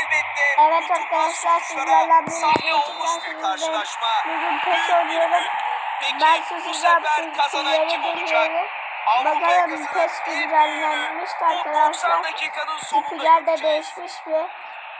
elbette Evet arkadaşlar, sizlerle bir sahne video olmuş bir karşılaşma. Bugün PES oynuyorum. Peki Ben bu sefer kazanan kim olacak? Bakalım PES güncellenmişti Bu 90 arkadaşlar. dakikanın sonunda Spiker de değişmiş mi?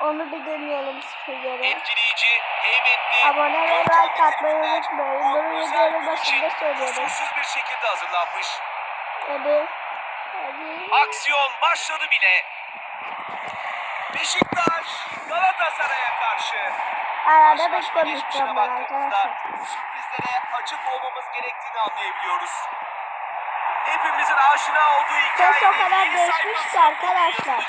Onu bir deneyelim spiker'i. Etkileyici, heybetli, Abone ve like atmayı unutmayın. bu Bunu videonun başında söylüyorum. kusursuz bir şekilde hazırlanmış. Hadi. Hadi. Aksiyon başladı bile. Beşiktaş Galatasaray'a karşı. Arada bir konuşacağım ben arkadaşlar. sürprizlere açık olmamız gerektiğini anlayabiliyoruz. Hepimizin aşina olduğu hikaye. Ses o kadar değişmiş ki arkadaşlar.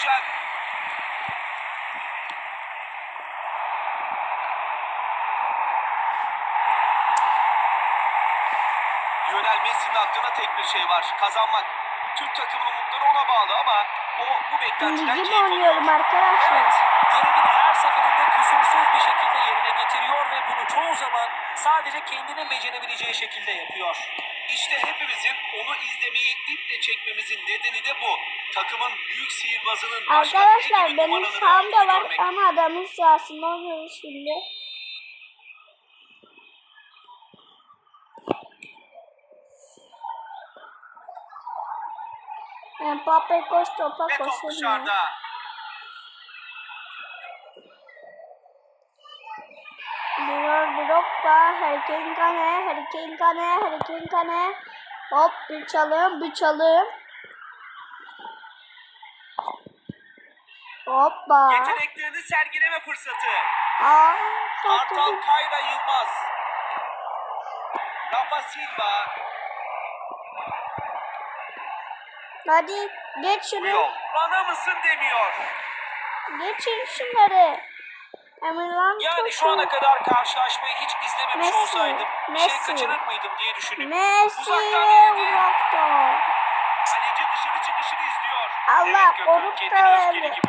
Lionel Messi'nin aklına tek bir şey var. Kazanmak. Türk takımının umutları ona bağlı ama o bu beklentiden Ligi arkadaşlar. Evet, görevini her seferinde kusursuz bir şekilde yerine getiriyor ve bunu çoğu zaman sadece kendinin becerebileceği şekilde yapıyor. İşte hepimizin onu izlemeyi iple çekmemizin nedeni de bu. Takımın büyük sihirbazının başka Arkadaşlar benim sağımda var ama adamın sahasında oynuyoruz şimdi. Mbappe koş topa Ve top koşuyor. dışarıda. Diyor Drogba, Harry Kane Harry Kane Harry Kane. Hop bir çalım, bir çalım. Hoppa. Yeteneklerini sergileme fırsatı. Aa, iyi. Kayra Yılmaz. Rafa Silva. Hadi geç şunu. yol. Bana mısın demiyor. Geçin şunları. Emirhan Yani şu ana kadar karşılaşmayı hiç izlememiş Messi, olsaydım bir şey Messi. kaçırır mıydım diye düşündüm. Messi uzaktan. Kaleci dışarı çıkışını izliyor. Allah evet özgeri da gibi.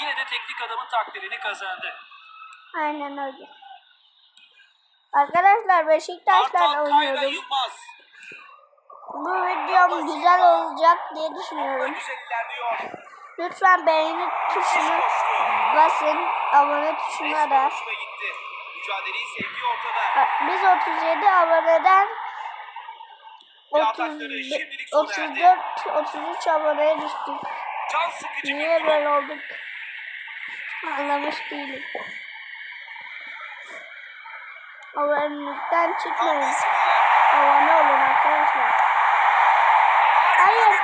Yine de teknik adamın takdirini kazandı. Aynen öyle. Arkadaşlar oynuyorum. Yılmaz. Bu videom güzel olacak diye düşünüyorum. Lütfen beğeni tuşunu basın. Abone tuşuna da. Biz 37 aboneden Ve 30, atakları şimdilik sona 34 33 aboneye düştük. Niye böyle olduk? Anlamış değilim. Abonelikten çıkmayın. Abone olun arkadaşlar. Hayır.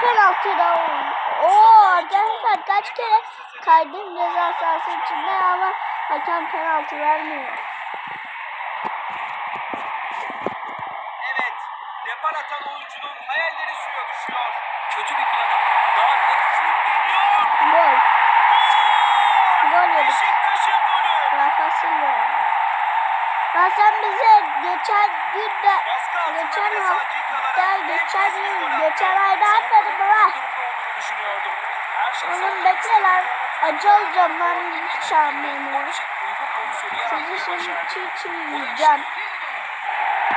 Penaltı da oldu. Oo arkadaşlar kaç kere kaydım ceza sahası içinde ama hakem penaltı vermiyor. Evet. Depar atan oyuncunun hayalleri suya düşüyor. Kötü bir planı daha bile Şut geliyor. Gol. Gol yedik. Beşiktaş'ın golü. Rafa Silva. Lan sen bize geçen gün de geçen hafta geçen gün geçen ayda atmadın mı lan? şey Oğlum bekle lan. Acı olacağım için uygun pozisyonu Sizi şimdi çiğ yiyeceğim.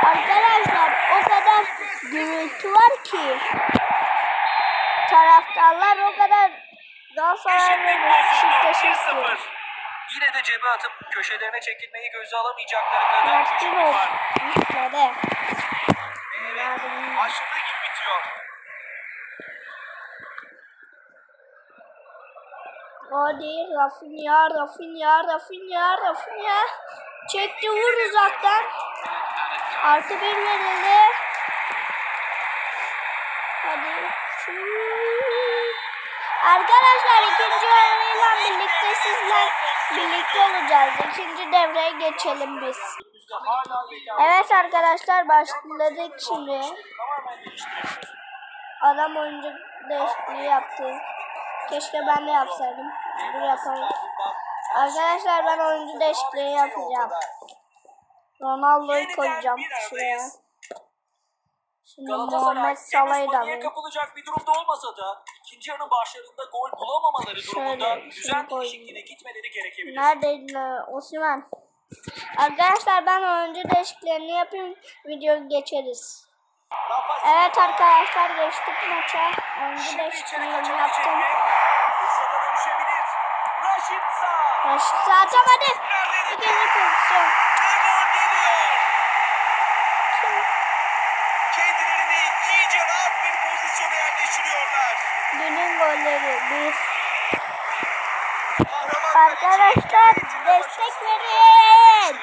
Arkadaşlar o kadar gürültü var ki. Taraftarlar o kadar Galatasaray ve Eşitlik bozuldu. Beşiktaş'ı 1-0. Yine de cebe atıp köşelerine çekilmeyi göze alamayacakları kadar güçlü var. Gitmedi. Evet. Başladığı gibi bitiyor. Hadi Rafinha, Rafinha, Rafinha, Rafinha. Çekti vur uzaktan. Artı bir verildi. Arkadaşlar ikinci yarıyla birlikte sizler birlikte olacağız. İkinci devreye geçelim biz. Evet arkadaşlar başladık şimdi. Adam oyuncu değişikliği yaptı. Keşke ben de yapsaydım. Dur yapalım. Arkadaşlar ben oyuncu değişikliği yapacağım. Ronaldo'yu koyacağım şuraya. Şimdi Muhammed Salah'ı da alayım. kapılacak bir durumda olmasa da ikinci yarının başlarında gol bulamamaları durumunda Şöyle, düzen şunu koyayım. değişikliğine gitmeleri gerekebilir. Neredeydi lan? Osimhen. Arkadaşlar ben oyuncu değişikliklerini yapayım. Video geçeriz. Evet arkadaşlar geçtik maça. Oyuncu değişikliğini yaptım. Raşitsa. Raşit'i atamadı. İkinci pozisyon. Ve gol geliyor. Kendilerini iyice rahat bir yerleştiriyorlar. Günün golleri. Bir. Arkadaşlar destek verin.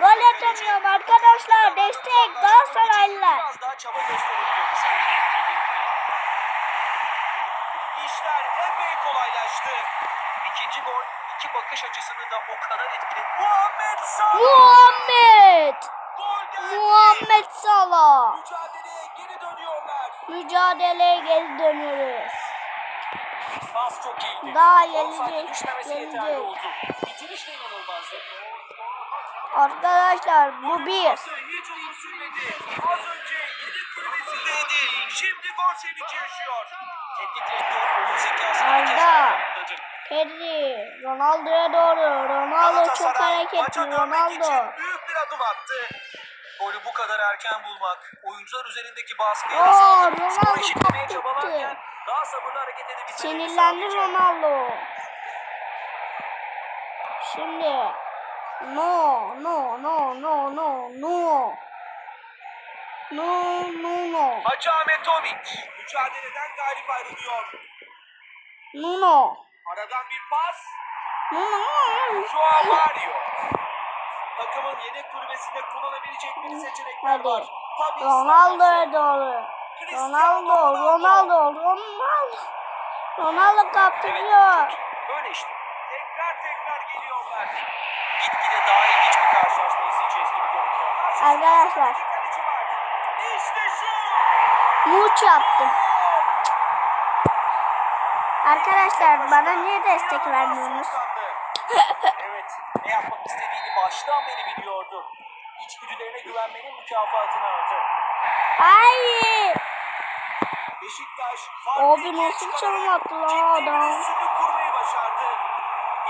Gol atamıyorum arkadaşlar. Destek Galatasaraylılar. Biraz daha çaba gösterebilirdi sanki. İşler epey kolaylaştı. İkinci gol iki bakış açısını da o kadar etkili. Muhammed Salah Muhammed. Muhammed Salah. Mücadeleye geri dönüyoruz. Pas çok iyiydi. Daha. Bitiriş de inanılmazdı. Arkadaşlar bu bir. Hiç uzun sürmedi. Az önce yedek kulübesindeydi. Şimdi gol sevinci yaşıyor. Teknik direktör oyun zekasını bir kez daha Arda. Pedri. Ronaldo'ya doğru. Ronaldo çok hareketli. Ronaldo. büyük bir adım attı. Golü bu kadar erken bulmak, oyuncular üzerindeki baskıyı Oo, azaltıp Ronaldo eşitlemeye çabalarken daha sabırlı hareket edebilmeleri Sinirlendi Ronaldo. Şimdi. No, no, no, no, no, no. No, no, no. Hacı Ahmetoviç mücadeleden galip ayrılıyor. Nuno. Aradan bir pas. Nuno. Joao Mario. Takımın yedek kulübesinde kullanabilecekleri seçenekler var. Tabii Ronaldo'ya doğru. Ronaldo, Ronaldo, Ronaldo. Ronaldo Evet, kaptırıyor. çok böyle işte. Tekrar tekrar geliyorlar. Gitgide daha ilginç bir karşılaşma izleyeceğiz gibi görünüyor. Arkadaşlar. İşte şu. Muç yaptım. Arkadaşlar bana niye destek vermiyorsunuz? Evet, ne yapmak istediğini baştan beri biliyordu. İçgüdülerine güvenmenin mükafatını aldı. Hayır. Beşiktaş Abi nasıl çalım attı lan adam? Kurmayı başardı.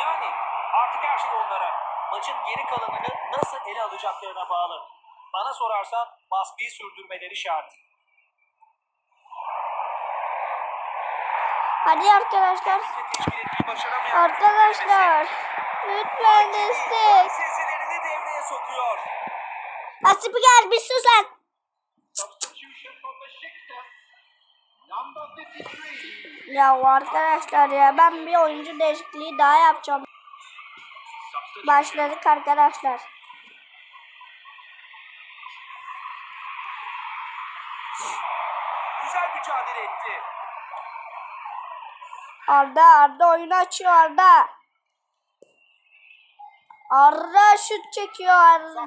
Yani artık her şey onlara. Maçın geri kalanını nasıl ele alacaklarına bağlı. Bana sorarsan baskıyı sürdürmeleri şart. Hadi arkadaşlar. Arkadaşlar. Lütfen destek. Sezilerini devreye sokuyor. Nasip gel bir sus lan. Ya arkadaşlar ya ben bir oyuncu değişikliği daha yapacağım. Başladık arkadaşlar. Güzel mücadele etti. Arda Arda oyunu açıyor Arda. Arda şut çekiyor Arda.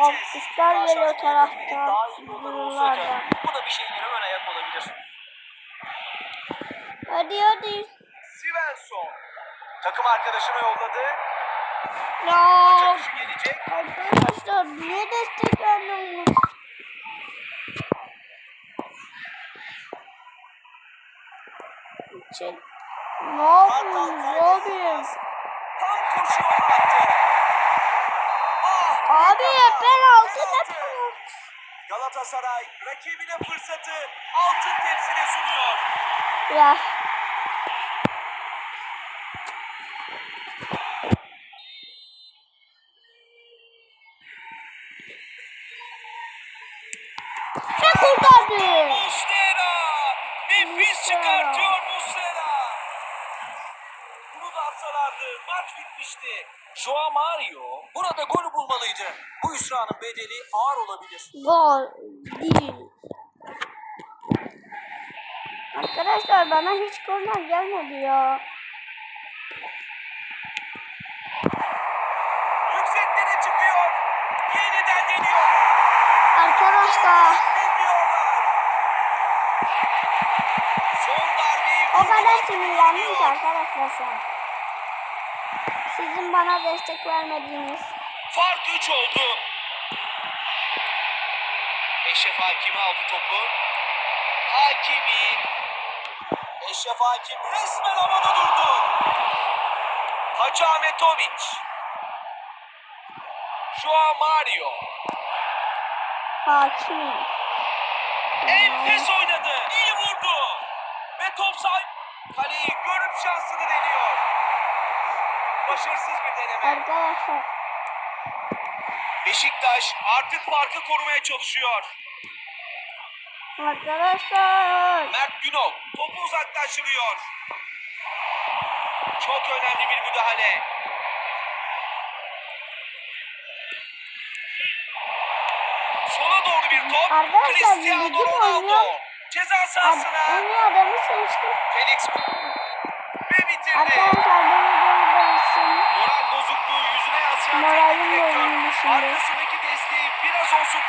Alkışlar geliyor da bu da bir şeylere ön ayak olabilir. Hadi hadi. Svensson. Takım arkadaşına yolladı. Ya arkadaşlar niye destek vermiyorsunuz? Çek. Ne yapıyorsunuz abi? Ah, Abi penaltı ne Penaltı. penaltı? Galatasaray rakibine fırsatı altın tepside sunuyor. Ya. Ne kurtardı? Muslera. Nefis Muslera. Çıkartıyor Muslera. Bunu da atsalardı maç bitmişti. Joao Mario burada golü bulmalıydı. Bu hüsranın bedeli ağır olabilir. Gol değil. Arkadaşlar bana hiç korner gelmedi ya. Sinirlendim ki arkadaşlar şu an. Sizin bana destek vermediğiniz. Fark 3 oldu. Eşref Hakimi aldı topu. Hakimi. Eşref Hakim resmen havada durdu. Hacı Ahmetoviç. Joao Mario. Hakimi. Enfes oynadı. İyi vurdu. Ve top sahip. Kaleyi görüp şansını deniyor. Başarısız bir deneme. Arkadaşlar Beşiktaş artık farkı korumaya çalışıyor. arkadaşlar Mert Günok topu uzaklaştırıyor. Çok önemli bir müdahale. Sola doğru bir top. Arkadaşlar, Cristiano Ronaldo. oynuyor. Ceza sahasına. En iyi adamı seçtim. Felix ve bitirdi. Arkadaşlar bana doğru. Moral bozukluğu yüzüne yansıyan Moralim bozuldu şimdi. Arkasındaki desteği biraz olsun